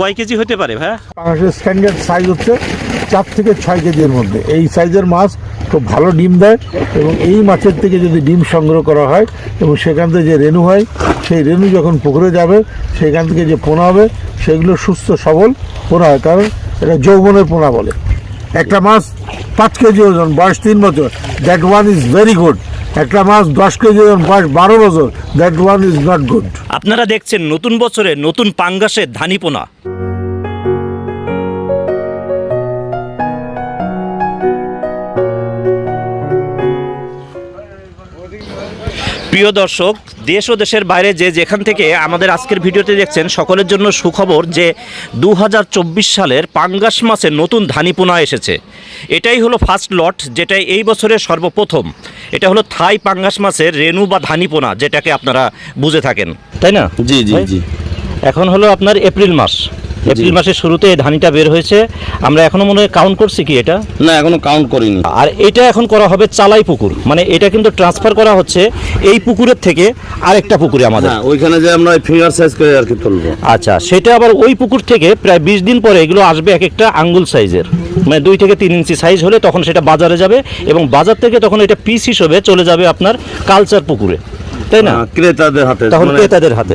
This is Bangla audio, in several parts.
কয় কেজি হতে পারে ভাই বাংলাদেশের স্ট্যান্ডার্ড সাইজ হচ্ছে চার থেকে ছয় কেজির মধ্যে। এই সাইজের মাছ খুব ভালো ডিম দেয় এবং এই মাছের থেকে যদি ডিম সংগ্রহ করা হয় এবং সেখান থেকে যে রেণু হয়, সেই রেণু যখন পুকুরে যাবে, সেখান থেকে যে পোনা হবে, সেগুলো সুস্থ, সবল পোনা হয়। কারণ এটা যৌবনের পোনা বলে। একটা মাছ পাঁচ কেজি ওজন, বয়স তিন বছর that one is very good একটা মাছ দশ কেজি বয়স বারো বছর that one is not good আপনারা দেখছেন নতুন বছরে নতুন পাঙ্গাসের ধানিপোনা। প্রিয় দর্শক দেশ ও দেশের বাইরে যে যেখান থেকে আমাদের আজকের ভিডিওতে দেখছেন সকলের জন্য সুখবর যে দু হাজার চব্বিশ সালের পাঙ্গাস মাছের নতুন ধানিপোনা এসেছে। এটাই হলো ফার্স্ট লট যেটা এই বছরের সর্বপ্রথম। এটা হলো থাই পাঙ্গাস মাছের রেনু বা ধানিপোনা যেটাকে আপনারা বুঝে থাকেন। তাই না? জি জি জি। এখন হলো আপনার এপ্রিল মাস। এপ্রিল মাসের শুরুতে এই ধানিটা বের হয়েছে। আমরা এখনও মনে হয় কাউন্ট করছি কি এটা? না এখনও কাউন্ট করিনি। আর এটা এখন করা হবে চালাই পুকুর। মানে এটা কিন্তু ট্রান্সফার করা হচ্ছে এই পুকুরের থেকে আরেকটা পুকুরে আমাদের। হ্যাঁ ওইখানে যে আমরা ফিঙ্গার সাইজ করে আর কি তুলবো। আচ্ছা সেটা আবার ওই পুকুর থেকে প্রায় বিশ দিন পরে এগুলো আসবে এক একটা আঙ্গুল সাইজের মানে দুই থেকে তিন ইঞ্চি সাইজ হলে তখন সেটা বাজারে যাবে এবং বাজার থেকে তখন এটা পিস হিসেবে চলে যাবে আপনার কালচার পুকুরে। তাই না? ক্রেতাদের হাতে তখন মানে- ক্রেতাদের হাতে।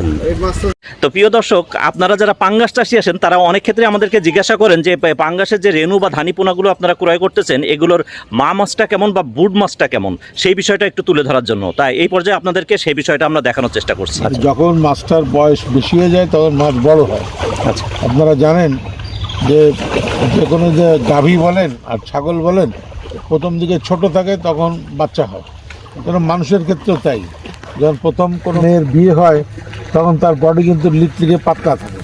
তো প্রিয় দর্শক আপনারা যারা পাঙ্গাস চাষি আছেন তারা অনেক ক্ষেত্রে আমাদেরকে জিজ্ঞাসা করেন যে পাঙ্গাসের যে রেণু বা ধানিপোনাগুলো আপনারা ক্রয় করতেছেন এগুলোর মা মাছটা কেমন বা বুড মাছটা কেমন? সেই বিষয়টা একটু তুলে ধরার জন্য। তাই এই পর্যায়ে আপনাদেরকে সেই বিষয়টা আমরা দেখানোর চেষ্টা করছি। যখন মাছটার বয়স বেশি হয়ে যায় তখন মাছ বড় হয়। আচ্ছা। আপনারা জানেন যে যে কোনো যে গাভী বলেন আর ছাগল বলেন প্রথম দিকে ছোট থাকে তখন বাচ্চা হয়। কারণ মানুষের ক্ষেত্রেও তাই। যখন প্রথম কোনো মেয়ের বিয়ে হয়, তখন তার বডি কিন্তু লিটলিকে পাতলা থাকে।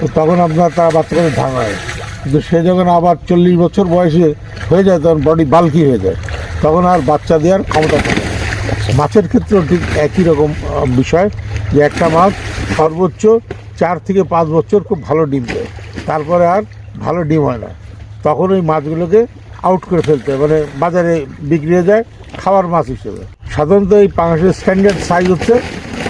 তো তখন আপনার তার বাচ্চা করে ভাঙা হয়। কিন্তু সে যখন আবার চল্লিশ বছর বয়সে হয়ে যায়, তখন বডি বালকি হয়ে যায়। তখন আর বাচ্চা দেওয়ার ক্ষমতা থাকে মাছের ক্ষেত্রেও ঠিক একই রকম বিষয় যে একটা মাছ সর্বোচ্চ চার থেকে পাঁচ বছর খুব ভালো ডিম দেয়। তারপরে আর ভালো ডিম হয় না। তখন ওই মাছগুলোকে আউট করে ফেলতে হয়। মানে বাজারে বিক্রি হয়ে যায় খাওয়ার মাছ হিসেবে। সাধারণত এই পাঙাশের স্ট্যান্ডার্ড সাইজ হচ্ছে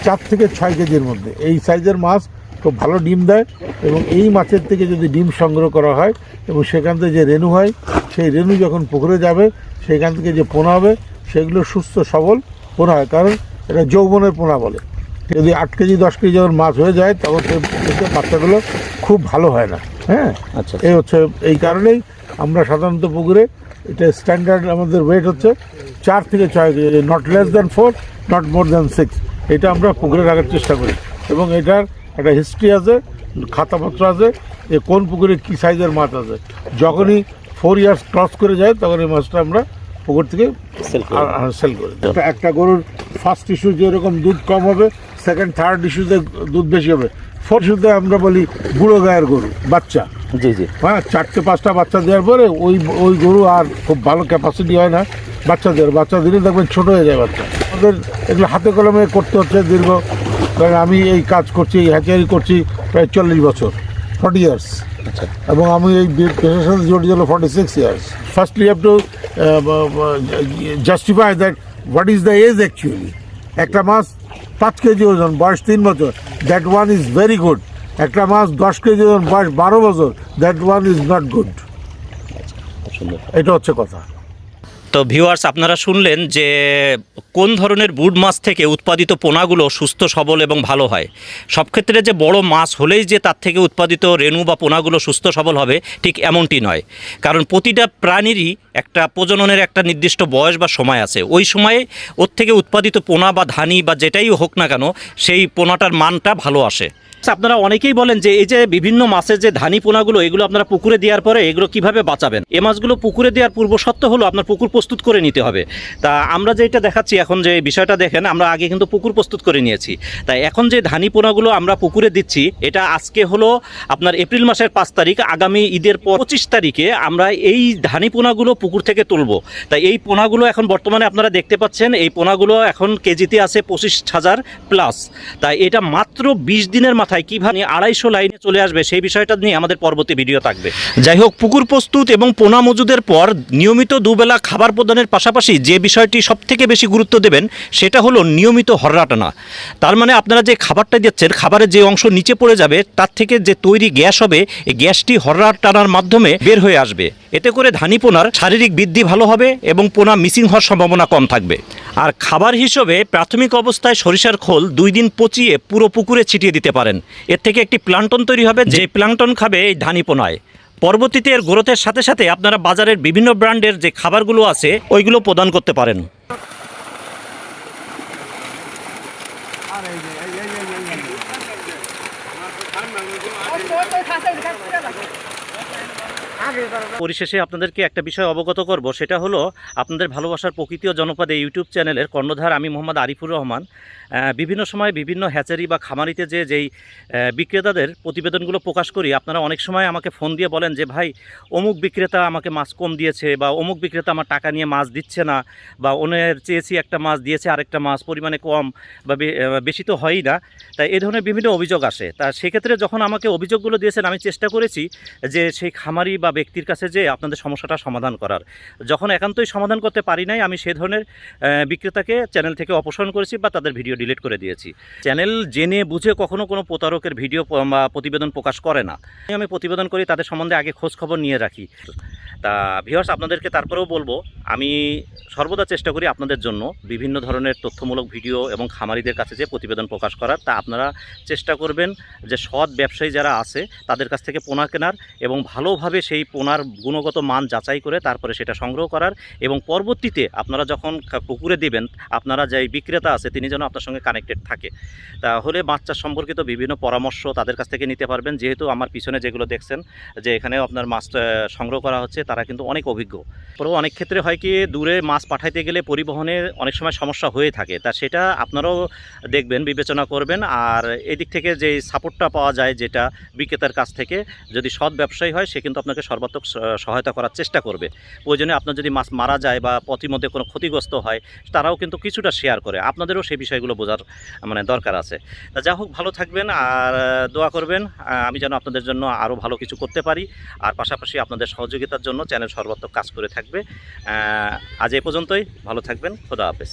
চার থেকে ছয় কেজির মধ্যে। এই সাইজের মাছ খুব ভালো ডিম দেয় এবং এই মাছের থেকে যদি ডিম সংগ্রহ করা হয় এবং সেখান থেকে যে রেণু হয়, সেই রেণু যখন পুকুরে যাবে, সেখান থেকে যে পোনা হবে, সেগুলো সুস্থ সবল পোনা হয়। কারণ এটা যৌবনের পোনা বলে। যদি আট কেজি দশ কেজি যখন মাছ হয়ে যায় তখন থেকে বাচ্চাগুলো খুব ভালো হয় না হ্যাঁ? আচ্ছা এই হচ্ছে এই কারণেই আমরা সাধারণত পুকুরে এটা স্ট্যান্ডার্ড আমাদের ওয়েট হচ্ছে চার থেকে ছয় KG not less than four not more than six এটা আমরা পুকুরে রাখার চেষ্টা করি। এবং এটার একটা হিস্ট্রি আছে খাতাপত্র আছে যে কোন পুকুরে কী সাইজের মাছ আছে। যখনই ফোর ইয়ার্স ক্রস করে যায় তখন এই মাছটা আমরা পুকুর থেকে সেল করে একটা গরুর ফার্স্ট ইস্যু যেরকম দুধ কম হবে সেকেন্ড থার্ড ইস্যুতে দুধ বেশি হবে। ফোর্থ ইস্যুতে আমরা বলি বুড়ো গায়ের গরু বাচ্চা। জি জি। হ্যাঁ চারটে পাঁচটা বাচ্চা দেওয়ার পরে ওই ওই গরু আর খুব ভালো ক্যাপাসিটি হয় না বাচ্চা দেওয়ার। বাচ্চা দিলে দেখবেন ছোটো হয়ে যায় বাচ্চা। আমাদের এগুলো হাতে কলমে করতে হচ্ছে দীর্ঘ। কারণ আমি এই কাজ করছি এই হ্যাচারি করছি প্রায় চল্লিশ বছর ফর্টি ইয়ার্স আচ্ছা। এবং আমি এই পেশার সাথে জড়িত হলো forty six years firstly have to justify that what is the age actually একটা মাছ পাঁচ কেজি ওজন, বয়স তিন বছর। That one is very good একটা মাছ দশ কেজি ওজন, বয়স বারো বছর। That one is not good এটা হচ্ছে কথা। তো ভিউয়ার্স আপনারা শুনলেন যে কোন ধরনের বুড মাছ থেকে উৎপাদিত পোনাগুলো সুস্থ, সবল এবং ভালো হয়? সব ক্ষেত্রে যে বড় মাছ হলেই যে তার থেকে উৎপাদিত রেণু বা পোনাগুলো সুস্থ, সবল হবে, ঠিক এমনটি নয়। কারণ প্রতিটা প্রাণীরই একটা প্রজননের একটা নির্দিষ্ট বয়স বা সময় আছে। ওই সময়ে ওর থেকে উৎপাদিত পোনা বা ধানি বা যেটাই হোক না কেন সেই পোনাটার মানটা ভালো আসে। আচ্ছা, আপনারা অনেকেই বলেন যে এই যে বিভিন্ন মাছের যে ধানি পোনাগুলো এগুলো আপনারা পুকুরে দেওয়ার পরে এগুলো কীভাবে বাঁচাবেন? এ মাছগুলো পুকুরে দেওয়ার পূর্ব শর্ত হলো আপনার পুকুর প্রস্তুত করে নিতে হবে। তা আমরা যেটা দেখাচ্ছি এখন যে বিষয়টা দেখেন আমরা আগে কিন্তু পুকুর প্রস্তুত করে নিয়েছি। তাই এখন যে ধানি পোনাগুলো আমরা পুকুরে দিচ্ছি এটা আজকে হলো আপনার এপ্রিল মাসের পাঁচ তারিখ আগামী ঈদের পর পঁচিশ তারিখে আমরা এই ধানি পোনাগুলো পুকুর থেকে তুলবো। তাই এই পোনাগুলো এখন বর্তমানে আপনারা দেখতে পাচ্ছেন, এই পোনাগুলো এখন কেজিতে আছে পঁচিশ হাজার প্লাস। তাই এটা মাত্র বিশ দিনের মাথায় কীভাবে আড়াইশো লাইনে চলে আসবে সেই বিষয়টা নিয়ে আমাদের পরবর্তী ভিডিও থাকবে। যাই হোক, পুকুর প্রস্তুত এবং পোনা মজুদের পর নিয়মিত দুবেলা খাবার প্রদানের পাশাপাশি যে বিষয়টি সবথেকে বেশি গুরুত্ব দেবেন সেটা হলো নিয়মিত হররা টানা তার মানে আপনারা যে খাবারটা দিচ্ছেন, খাবারের যে অংশ নিচে পড়ে যাবে, তার থেকে যে তৈরি গ্যাস হবে, এই গ্যাসটি হররা টানার মাধ্যমে বের হয়ে আসবে। এতে করে ধানি পোনার শারীরিক বৃদ্ধি ভালো হবে এবং পোনা মিসিং হওয়ার সম্ভাবনা কম থাকবে। আর খাবার হিসেবে প্রাথমিক অবস্থায় সরিষার খোল দুই দিন পচিয়ে পুরো পুকুরে ছিটিয়ে দিতে পারেন। এর থেকে একটি প্লান্টন তৈরি হবে যে প্লান্টন খাবে এই ধানি পোনায়। পরবর্তীতে এর গ্রোথের সাথে সাথে আপনারা বাজারের বিভিন্ন ব্র্যান্ডের যে খাবারগুলো আছে, ওইগুলো প্রদান করতে পারেন। পরিশেষে আপনাদেরকে একটা বিষয় অবগত করব, সেটা হলো আপনাদের ভালোবাসার প্রকৃতি ও জনপদ ইউটিউব চ্যানেলের কর্ণধার আমি মোহাম্মদ আরিফুর রহমান। বিভিন্ন সময় বিভিন্ন হ্যাচারি বা খামারিতে যে, যেই বিক্রেতাদের প্রতিবেদনগুলো প্রকাশ করি, আপনারা অনেক সময় আমাকে ফোন দিয়ে বলেন যে, ভাই, অমুক বিক্রেতা আমাকে মাছ কম দিয়েছে বা অমুক বিক্রেতা আমার টাকা নিয়ে মাছ দিচ্ছে না বা ওনের চেয়েছি একটা মাছ দিয়েছে আরেকটা মাছ, পরিমাণে কম বা বেশি তো হয়ই না। তাই এই ধরনের বিভিন্ন অভিযোগ আসে। তা সেক্ষেত্রে যখন আমাকে অভিযোগগুলো দিয়েছেন, আমি চেষ্টা করেছি যে, সেই খামারি বা ব্যক্তির কাছে যে আপনাদের সমস্যাটা সমাধান করার। যখন একান্তই সমাধান করতে পারি নাই, আমি সে ধরনের বিক্রেতাকে চ্যানেল থেকে অপসারণ করেছি বা তাদের ভিডিও ডিলিট করে দিয়েছি। চ্যানেল জেনে বুঝে কখনো কোনো প্রতারকের ভিডিও প্রতিবেদন প্রকাশ করে না। আমি প্রতিবেদন করি, তাদের সম্বন্ধে আগে খোঁজ খবর নিয়ে রাখি। তা ভিউয়ার্স আপনাদেরকে তারপরেও বলব, আমি সর্বদা চেষ্টা করি আপনাদের জন্য বিভিন্ন ধরনের তথ্যমূলক ভিডিও এবং খামারিদের কাছে যে প্রতিবেদন প্রকাশ করার, তা আপনারা চেষ্টা করবেন যে সৎ ব্যবসায়ী যারা আছে, তাদের কাছ থেকে পোনা কেনার এবং ভালোভাবে সেই পোনার গুণগত মান যাচাই করে তারপরে সেটা সংগ্রহ করার এবং পরবর্তীতে আপনারা যখন পুকুরে দিবেন, আপনারা যে বিক্রেতা আছে, তিনি যেন আপনার সঙ্গে কানেক্টেড থাকে। তাহলে চাষ সম্পর্কিত বিভিন্ন পরামর্শ তাদের কাছ থেকে নিতে পারবেন। যেহেতু আমার পিছনে যেগুলো দেখছেন, যে এখানে আপনার মাছ সংগ্রহ করা হচ্ছে তারা কিন্তু অনেক অভিজ্ঞ। পরেও অনেক ক্ষেত্রে হয় কি, দূরে মাছ পাঠাইতে গেলে পরিবহনের অনেক সময় সমস্যা হয়ে থাকে। তা সেটা আপনারাও দেখবেন, বিবেচনা করবেন। আর এদিক থেকে যে সাপোর্টটা পাওয়া যায়, যেটা বিক্রেতার কাছ থেকে, যদি সৎ ব্যবসায়ী হয়, সে কিন্তু আপনাকে সর্বাত্মক সহায়তা করার চেষ্টা করবে। প্রয়োজনে আপনার যদি মাছ মারা যায় বা পথিমধ্যে কোনো ক্ষতিগ্রস্ত হয়, তারাও কিন্তু কিছুটা শেয়ার করে। আপনাদেরও সেই বিষয়গুলো বোঝার মানে দরকার আছে। তা যা হোক, ভালো থাকবেন আর দোয়া করবেন। আমি যেন আপনাদের জন্য আরও ভালো কিছু করতে পারি। আর পাশাপাশি আপনাদের সহযোগিতার জন্য চ্যানেল সর্বাত্মক কাজ করে থাকবে। আজ এ পর্যন্তই। ভালো থাকবেন। খোদা হাফেজ।